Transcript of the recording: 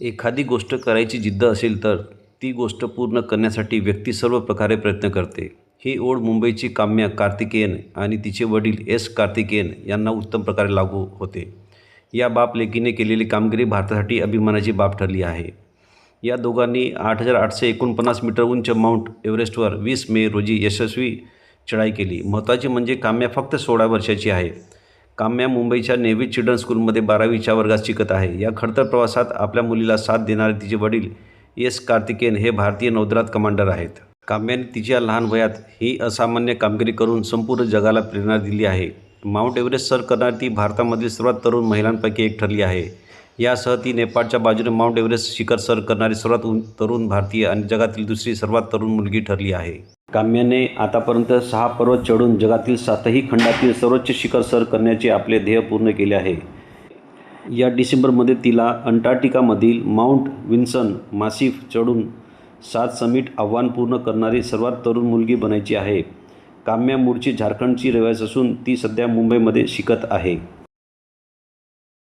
एखादी गोष्ट करायची जिद्द असेल तर ती गोष्ट पूर्ण करण्यासाठी व्यक्ती सर्व प्रकारे प्रयत्न करते. ही ओढ मुंबईची काम्या कार्तिकेयन आणि तिचे वडील एस कार्तिकेयन यांना उत्तम प्रकारे लागू होते. या बाप लेकीने केलेली कामगिरी भारतासाठी अभिमानाची बाब ठरली आहे. या दोघांनी आठ हजार आठशे एकोणपन्नास मीटर उंच माउंट एव्हरेस्टवर वीस मे रोजी यशस्वी चढाई केली. महत्त्वाचे म्हणजे काम्या फक्त सोळा वर्षाची आहे. काम्या मुंबईच्या नेव्ही चिल्ड्रन स्कूलमध्ये बारावीच्या वर्गात शिकत आहे. या खडतर प्रवासात आपल्या मुलीला साथ देणारे तिचे वडील एस कार्तिकेयन हे भारतीय नौदलात कमांडर आहेत. काम्याने तिच्या लहान वयात ही असामान्य कामगिरी करून संपूर्ण जगाला प्रेरणा दिली आहे. माउंट एव्हरेस्ट सर करणारी ती भारतामधील सर्वात तरुण महिलांपैकी एक ठरली आहे. यासह ती नेपाळच्या बाजूने माउंट एव्हरेस्ट शिखर सर करणारी सर्वात तरुण भारतीय आणि जगातील दुसरी सर्वात तरुण मुलगी ठरली आहे. काम्याने आतापर्यंत सहा पर्वत चढून जगातील सातही खंडातील सर्वोच्च शिखर सर करण्याचे आपले ध्येय पूर्ण केले आहे. या डिसेंबरमध्ये तिला अंटार्क्टिकामधील माउंट विन्सन मासिफ चढून सात समिट आव्हान पूर्ण करणारी सर्वात तरुण मुलगी बनायची आहे. काम्या मूळची झारखंडची रहिवासी असून ती सध्या मुंबईमध्ये शिकत आहे.